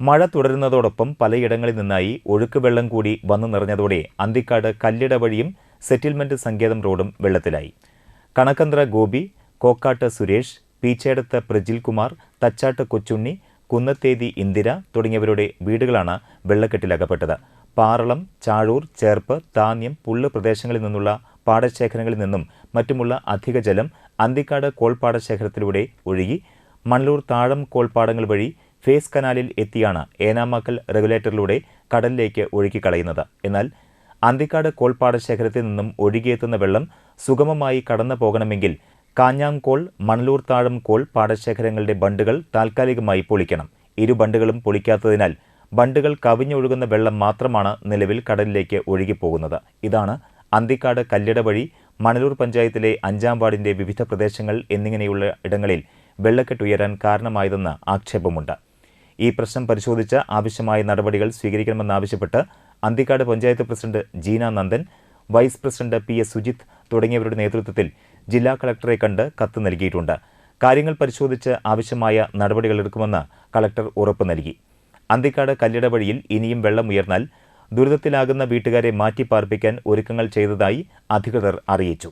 മഴ തുടരുന്നതോടൊപ്പം പലയിടങ്ങളിൽ നിന്നായി ഒഴുക്ക് വെള്ളം കൂടി വന്നു നിറഞ്ഞതോടെ അന്തിക്കാട് കല്ലിട വഴിയും സെറ്റിൽമെന്റ് സങ്കേതം റോഡും വെള്ളത്തിലായി. കണക്കന്ത്ര ഗോപി കോക്കാട്ട് സുരേഷ് പീച്ചേടത്ത് പ്രജിൽ കുമാർ തച്ചാട്ട് കൊച്ചുണ്ണി കുന്നത്തേതി ഇന്ദിര തുടങ്ങിയവരുടെ വീടുകളാണ് വെള്ളക്കെട്ടിലകപ്പെട്ടത്. പാറളം ചാഴൂർ ചേർപ്പ് താന്യം പുള്ള് പ്രദേശങ്ങളിൽ നിന്നുള്ള പാടശേഖരങ്ങളിൽ നിന്നും മറ്റുമുള്ള അധിക ജലം അന്തിക്കാട് കോൾപാടശേഖരത്തിലൂടെ ഒഴുകി മണലൂർ താഴം കോൾപ്പാടങ്ങൾ വഴി ഫേസ് കനാലിൽ എത്തിയാണ് ഏനാമാക്കൽ റെഗുലേറ്ററിലൂടെ കടലിലേക്ക് ഒഴുക്കിക്കളയുന്നത് എന്നാൽ അന്തിക്കാട് കോൾപ്പാടശേഖരത്തിൽ നിന്നും ഒഴുകിയെത്തുന്ന വെള്ളം സുഗമമായി കടന്നു പോകണമെങ്കിൽ കാഞ്ഞാങ്കോൾ മണലൂർ താഴം കോൾ പാടശേഖരങ്ങളുടെ ബണ്ടുകൾ താൽക്കാലികമായി പൊളിക്കണം. ഇരു ബണ്ടുകളും പൊളിക്കാത്തതിനാൽ ബണ്ടുകൾ കവിഞ്ഞൊഴുകുന്ന വെള്ളം മാത്രമാണ് നിലവിൽ കടലിലേക്ക് ഒഴുകിപ്പോകുന്നത്. ഇതാണ് അന്തിക്കാട് കല്ലിട വഴി മണലൂർ പഞ്ചായത്തിലെ അഞ്ചാം വാർഡിന്റെ വിവിധ പ്രദേശങ്ങൾ എന്നിങ്ങനെയുള്ള ഇടങ്ങളിൽ വെള്ളക്കെട്ടുയരാൻ കാരണമായതെന്ന് ആക്ഷേപമുണ്ട്. ഈ പ്രശ്നം പരിശോധിച്ച് ആവശ്യമായ നടപടികൾ സ്വീകരിക്കണമെന്നാവശ്യപ്പെട്ട് Anthikad panchayat president Jeena Nandan vice president P S Sujith തുടങ്ങിയവരുടെ നേതൃത്വത്തിൽ ജില്ലാ കളക്ടറെ കണ്ട് കത്ത് നൽകിയിട്ടുണ്ട്. കാര്യങ്ങൾ പരിശോധിച്ച് ആവശ്യമായ നടപടികൾ എടുക്കുമെന്ന് കളക്ടർ ഉറപ്പ് നൽകി. അന്തിക്കാട് കല്ലിട വഴിയിൽ ഇനിയും വെള്ളം ഉയർന്നാൽ ദുരിതത്തിലാകുന്ന വീട്ടുകാരെ മാറ്റിപ്പാർപ്പിക്കാൻ ഒരുക്കങ്ങൾ ചെയ്തതായി അധികൃതർ അറിയിച്ചു.